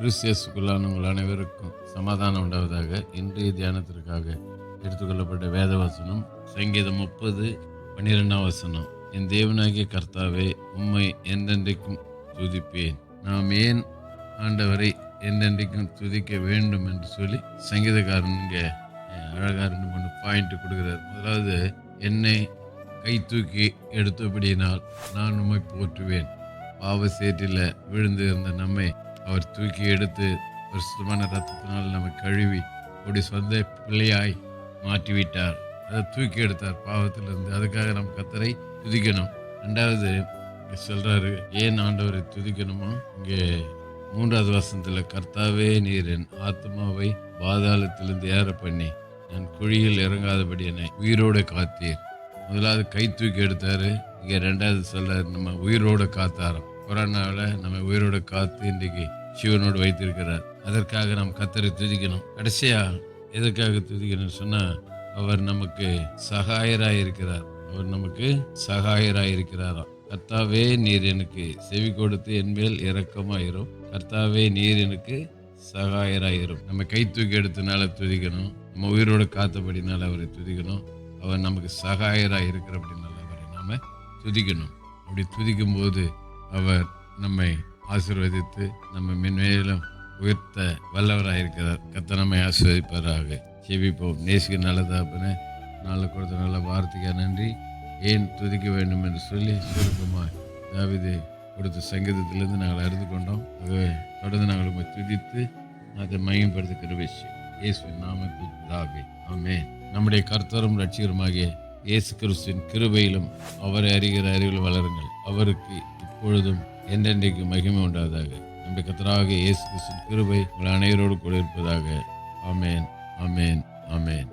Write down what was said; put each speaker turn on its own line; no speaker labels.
கிறிஸ்தியஸுக்குள்ளான உங்கள் அனைவருக்கும் சமாதானம் உண்டாவதாக இன்றைய தியானத்திற்காக எடுத்துக்கொள்ளப்பட்ட வேத வசனம் சங்கீதம் முப்பது பன்னிரெண்டாம் வசனம். என் தேவனாகிய கர்த்தாவே உம்மை என்றென்றைக்கும் துதிப்பேன். நாம் ஏன் ஆண்டவரை எந்தென்றைக்கும் துதிக்க வேண்டும் என்று சொல்லி சங்கீதக்காரன் இங்கே ரெண்டு மூணு பாயிண்ட் கொடுக்குறார். முதலாவது என்னை கை தூக்கி எடுத்தபடியினால் நான் உம்மை போற்றுவேன். பாவ சேற்றில் விழுந்து இருந்த நம்மை அவர் தூக்கி எடுத்து பரிசுத்தமான ரத்தத்தினால் நம்மை கழுவி அப்படி சொந்த பிள்ளையாய் மாற்றிவிட்டார். அதை தூக்கி எடுத்தார் பாவத்திலிருந்து. அதுக்காக நம்ம கத்தரை துதிக்கணும். ரெண்டாவது சொல்கிறாரு ஏன் ஆண்டவரை துதிக்கணுமா? இங்கே மூன்றாவது வசனத்தில் கர்த்தாவே நீர் என் ஆத்மாவை பாதாளத்திலிருந்து ஏற பண்ணி நான் குழியில் இறங்காதபடி என்னை உயிரோடு காத்தீர். முதலாவது கை தூக்கி எடுத்தார். இங்கே ரெண்டாவது சொல்கிறார் நம்ம உயிரோட காத்தாரம். கொரோனாவில் நம்ம உயிரோட காத்து இன்றைக்கு சிவனோடு வைத்திருக்கிறார். அதற்காக நாம் கத்தரை துதிக்கணும். கடைசியாக எதற்காக துதிக்கணும்னு சொன்னால் அவர் நமக்கு சகாயராக இருக்கிறார் அவர் நமக்கு சகாயராக இருக்கிறாராம் கர்த்தாவே நீர் எனக்கு செவி கொடுத்து என்மேல் இரக்கமாயிரும். கர்த்தாவே நீர் எனக்கு சகாயராயிரும். நம்ம கை தூக்கி எடுத்தனால துதிக்கணும். நம்ம உயிரோட காத்தபடினால அவரை துதிக்கணும். அவர் நமக்கு சகாயராய் இருக்கிறபடினால அவரை நாம் துதிக்கணும். அப்படி துதிக்கும் போது அவர் நம்மை ஆசீர்வதித்து நம்ம மென்மேலும் உயர்த்த வல்லவராக இருக்கிறார். கத்த நம்மை ஆசீர்வதிப்பாராக. செவிப்போம் நேசிக்க நல்லதாப்பன நாளை கொடுத்த நல்ல வார்த்தைக்காக நன்றி. ஏன் துதிக்க வேண்டும் என்று சொல்லி சுருக்கமாக தாவிதை கொடுத்த சங்கீதத்திலிருந்து நாங்கள் அறிந்து கொண்டோம். ஆகவே தொடர்ந்து நாங்கள் உம்மை துதித்து அதை மையப்படுத்துகிற விஷயம். இயேசுவின் நாமத்தில் பிதாவே ஆமே நம்முடைய கர்த்தரும் ரட்சிகருமாகிய இயேசு கிறிஸ்துவின் கிருபையிலும் அவரை அறிகிற அறிவில் வளருங்கள். அவருக்கு இப்பொழுதும் என்றென்றைக்கு மகிமை உண்டாவதாக. நம்முடைய கத்தராக இயேசு கிருபை உங்கள் அனைவரோடு கூட இருப்பதாக. ஆமேன் ஆமேன் ஆமேன்.